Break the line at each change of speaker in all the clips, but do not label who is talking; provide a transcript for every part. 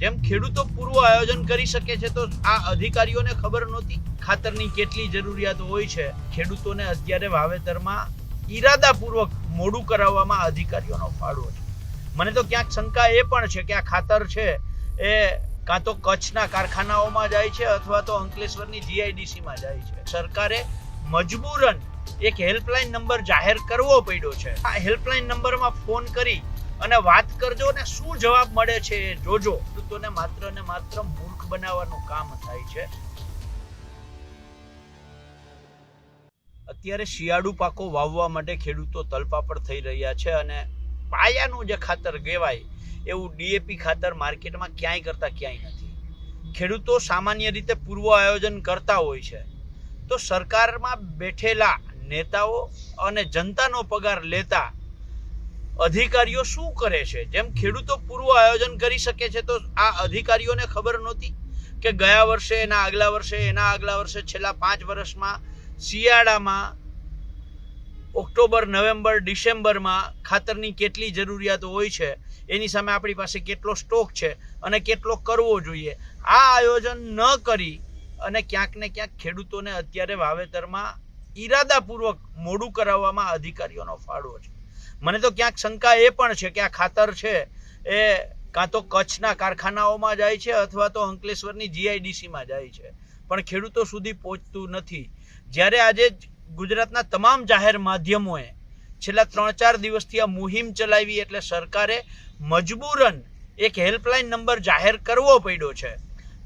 જેમ ખેડૂતો પૂર્વ આયોજન કરી શકે છે, તો આ અધિકારીઓને ખબર નહોતી. ખાતરની કેટલી જરૂરિયાત હોય છે. ખેડૂતોને અત્યારે વાવેતરમાં ઈરાદાપૂર્વક મોડું કરાવવામાં અધિકારીઓનો ફાળો છે. મને તો ક્યાંક શંકા એ પણ છે કે આ ખાતર છે એ કાં તો કચ્છના કારખાનાઓમાં જાય છે અથવા તો અંકલેશ્વરની જીઆઈડીસીમાં જાય છે. સરકારે મજબૂરન એક હેલ્પલાઇન નંબર જાહેર કરવો પડ્યો છે. આ હેલ્પલાઇન નંબરમાં ફોન કરી અને વાત કરજો ને શું જવાબ મળે છે એ જોજો ખેડૂતોને માત્ર ને માત્ર મૂર્ખ બનાવવાનું કામ થાય છે. અત્યારે શિયાળુ પાકો વાવવા માટે ખેડૂતો તલપાપડ થઈ રહ્યા છે અને પાયાનું જે ખાતર કહેવાય, એવું ડીએપી ખાતર માર્કેટમાં ક્યાંય કરતા ક્યાંય નથી. ખેડૂતો સામાન્ય રીતે પૂર્વ આયોજન કરતા હોય છે. તો સરકારમાં બેઠેલા નેતાઓ અને જનતાનો પગાર લેતા અધિકારીઓ શું કરે છે? જેમ ખેડૂતો પૂર્વ આયોજન કરી શકે છે, તો આ અધિકારીઓને ખબર નહોતી કે ગયા વર્ષે, એના આગલા વર્ષે, એના આગલા વર્ષે, છેલ્લા પાંચ વર્ષમાં શિયાળામાં, ઓક્ટોબર, નવેમ્બર, ડિસેમ્બરમાં ખાતરની કેટલી જરૂરિયાત હોય છે, એની સામે આપણી પાસે કેટલો સ્ટોક છે અને કેટલો કરવો જોઈએ. આ આયોજન ન કરી અને ક્યાંક ને ક્યાંક ખેડૂતોને અત્યારે વાવેતરમાં ઈરાદાપૂર્વક મોડું કરાવવામાં અધિકારીઓનો ફાળો છે. મને તો ક્યાંક શંકા એ પણ છે કે આ ખાતર છે એ કાં તો કચ્છના કારખાનાઓમાં જાય છે અથવા તો અંકલેશ્વરની જીઆઈડીસીમાં જાય છે. પણ ખેડૂતો સુધી પહોંચતું નથી. જ્યારે આજે ગુજરાતના તમામ જાહેર માધ્યમોએ છેલ્લા ત્રણ ચાર દિવસથી આ મુહિમ ચલાવી એટલે સરકારે મજબૂરન એક હેલ્પલાઇન નંબર જાહેર કરવો પડ્યો છે.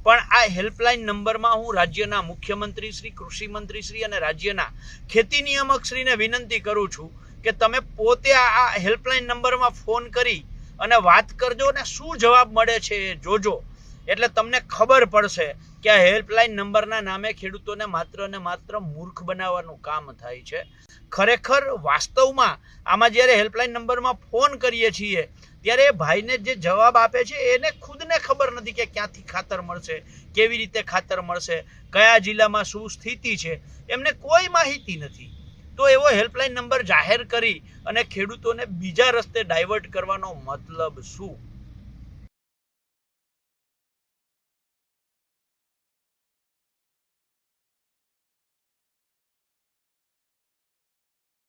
પણ આ હેલ્પલાઇન નંબરમાં હું રાજ્યના મુખ્યમંત્રી શ્રી કૃષિ મંત્રી શ્રી અને રાજ્યના ખેતી નિયામક શ્રીને વિનંતી કરું છું કે તમે પોતે આ હેલ્પલાઇન નંબરમાં ફોન કરી અને વાત કરજો ને શું જવાબ મળે છે એ જોજો. એટલે તમને ખબર પડશે કે આ હેલ્પલાઇન નંબરના નામે ખેડૂતોને માત્ર ને માત્ર મૂર્ખ બનાવવાનું કામ થાય છે. ખરેખર વાસ્તવમાં આમાં જ્યારે હેલ્પલાઇન નંબરમાં ફોન કરીએ છીએ, ત્યારે એ ભાઈને જે જવાબ આપે છે એને ખુદને ખબર નથી કે ક્યાંથી ખાતર મળશે, કેવી રીતે ખાતર મળશે, કયા જિલ્લામાં શું સ્થિતિ છે, એમને કોઈ માહિતી નથી. તો એવો હેલ્પલાઇન નંબર જાહેર કરી અને ખેડૂતોને બીજા રસ્તે ડાયવર્ટ કરવાનો મતલબ શું?